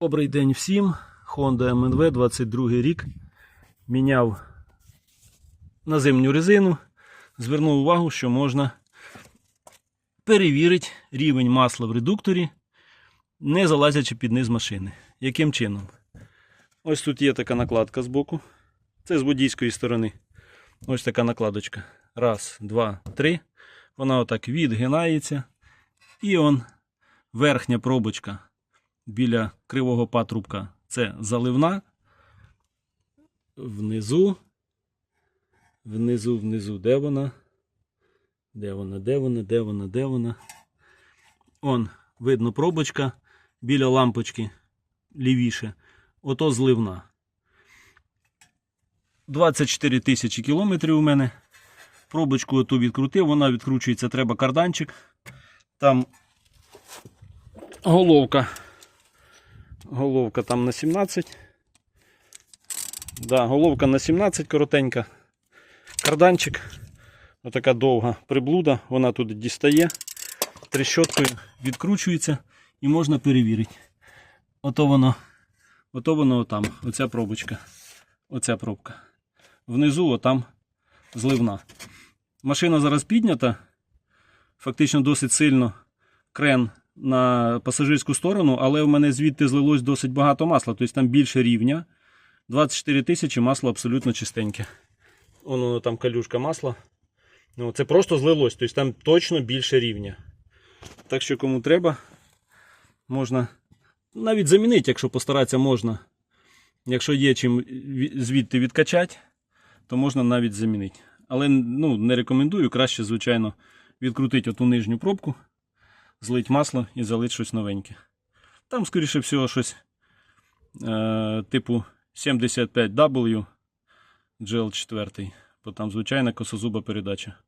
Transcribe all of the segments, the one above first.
Добрий день всім. Honda MNV 22 рік. Міняв на зимню резину. Звернув увагу, що можна перевірити рівень масла в редукторі, не залазячи під низ машини. Яким чином? Ось тут є така накладка з боку. Це з водійської сторони. Ось така накладочка. Раз, два, три. Вона отак відгинається. І он верхня пробочка біля кривого патрубка це заливна. Внизу. Внизу, внизу, де вона? Де вона, де вона, де вона, де вона? Он, видно пробочка біля лампочки лівіше. Ото зливна. 24 тисячі кілометрів у мене. Пробочку оту відкрутив, вона відкручується, треба карданчик. Там головка. Головка там на 17. Да, головка на 17 коротенька. Карданчик. Отака довга приблуда. Вона туди дістає. Трещоткою відкручується і можна перевірити. Ото воно. Ото воно отам. Оця пробочка. Оця пробка. Внизу отам зливна. Машина зараз піднята. Фактично досить сильно крен на пасажирську сторону, але в мене звідти злилось досить багато масла, тобто там більше рівня. 24 тисячі масло абсолютно чистеньке. Вон воно там калюшка масла. Ну, це просто злилось, тобто там точно більше рівня. Так що кому треба, можна навіть замінити, якщо постаратися можна. Якщо є чим звідти відкачати, то можна навіть замінити. Але ну, не рекомендую, краще, звичайно, відкрутити оту нижню пробку злить масло і залить щось новеньке. Там, скоріше всього, щось е, типу 75W GL4, бо там звичайна косозуба передача.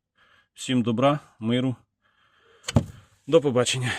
Всім добра, миру. До побачення.